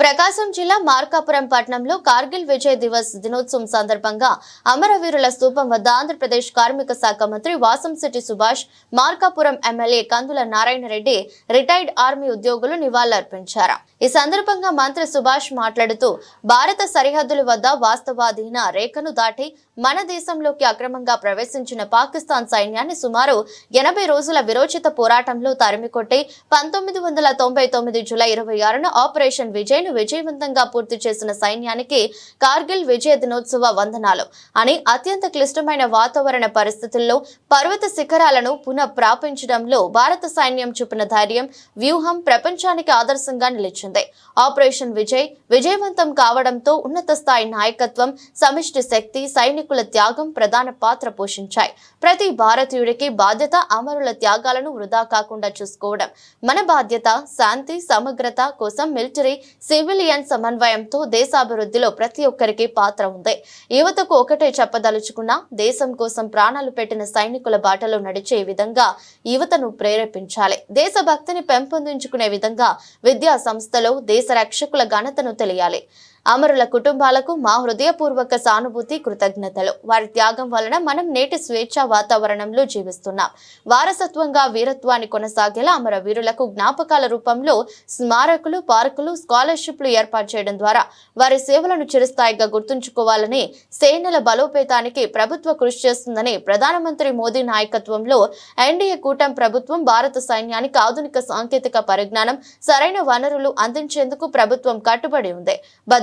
ప్రకాశం జిల్లా మార్కాపురం పట్టణంలో కార్గిల్ విజయ్ దివస్ దినోత్సవం సందర్భంగా అమరవీరుల స్తూపం వద్ద ఆంధ్రప్రదేశ్ కార్మిక శాఖ మంత్రి Vasamsetti Subhash Markapuram MLA Kandula Narayana Reddy retired army ఉద్యోగులు నివాళులర్పించారు. ఈ సందర్భంగా మంత్రి సుభాష్ మాట్లాడుతూ భారత సరిహద్దుల వద్ద వాస్తవాధీన రేఖను దాటి మన దేశంలోకి అక్రమంగా ప్రవేశించిన పాకిస్తాన్ సైన్యాన్ని సుమారు ఎనభై రోజుల విరోచిత పోరాటంలో తరిమికొట్టి పంతొమ్మిది వందల తొంభై తొమ్మిది జూలై ఇరవై ఆరున ఆపరేషన్ విజయ్ విజయవంతంగా పూర్తి చేసిన సైన్యానికి కార్గిల్ విజయ దినోత్సవ వందనాలు. అని అత్యంత క్లిష్టమైన వాతావరణ పరిస్థితుల్లో పర్వత శిఖరాలను పునః ప్రాపించడంలో భారత సైన్యం చూపిన ధైర్యం వ్యూహం ప్రపంచానికి ఆదర్శంగా నిలిచింది. ఆపరేషన్ విజయ్ విజయవంతం కావడంతో ఉన్నత స్థాయి నాయకత్వం సమిష్టి శక్తి సైనికుల త్యాగం ప్రధాన పాత్ర పోషించాయి. ప్రతి భారతీయుడికి బాధ్యత అమరుల త్యాగాలను వృధా కాకుండా చూసుకోవడం. మన బాధ్యత శాంతి సమగ్రత కోసం మిలిటరీ సివిలియన్ సమన్వయంతో దేశాభివృద్ధిలో ప్రతి ఒక్కరికి పాత్ర ఉంది. యువతకు ఒకటే చెప్పదలుచుకున్న దేశం కోసం ప్రాణాలు పెట్టిన సైనికుల బాటలో నడిచే విధంగా యువతను ప్రేరేపించాలి. దేశభక్తిని పెంపొందించుకునే విధంగా విద్యా సంస్థలో దేశ రక్షకుల ఘనతను తెలియాలి. అమరుల కుటుంబాలకు మా హృదయపూర్వక సానుభూతి కృతజ్ఞతలు. వారి త్యాగం వలన మనం నేటి స్వేచ్ఛ వాతావరణంలో జీవిస్తున్నాం. వారసత్వంగా వీరత్వాన్ని కొనసాగేలా అమర వీరులకు జ్ఞాపకాల రూపంలో స్మారకులు పార్కులు స్కాలర్షిప్లు ఏర్పాటు చేయడం ద్వారా వారి సేవలను చిరస్థాయిగా గుర్తుంచుకోవాలని సేనల బలోపేతానికి ప్రభుత్వ కృషి చేస్తుందని ప్రధానమంత్రి మోదీ నాయకత్వంలో ఎన్డీఏ కూటమి ప్రభుత్వం భారత సైన్యానికి ఆధునిక సాంకేతిక పరిజ్ఞానం సరైన వనరులు అందించేందుకు ప్రభుత్వం కట్టుబడి ఉంది.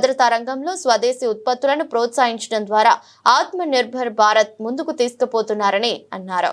భద్రతా రంగంలో స్వదేశీ ఉత్పత్తులను ప్రోత్సహించడం ద్వారా ఆత్మ నిర్భర్ భారత్ ముందుకు తీసుకుపోతున్నారని అన్నారు.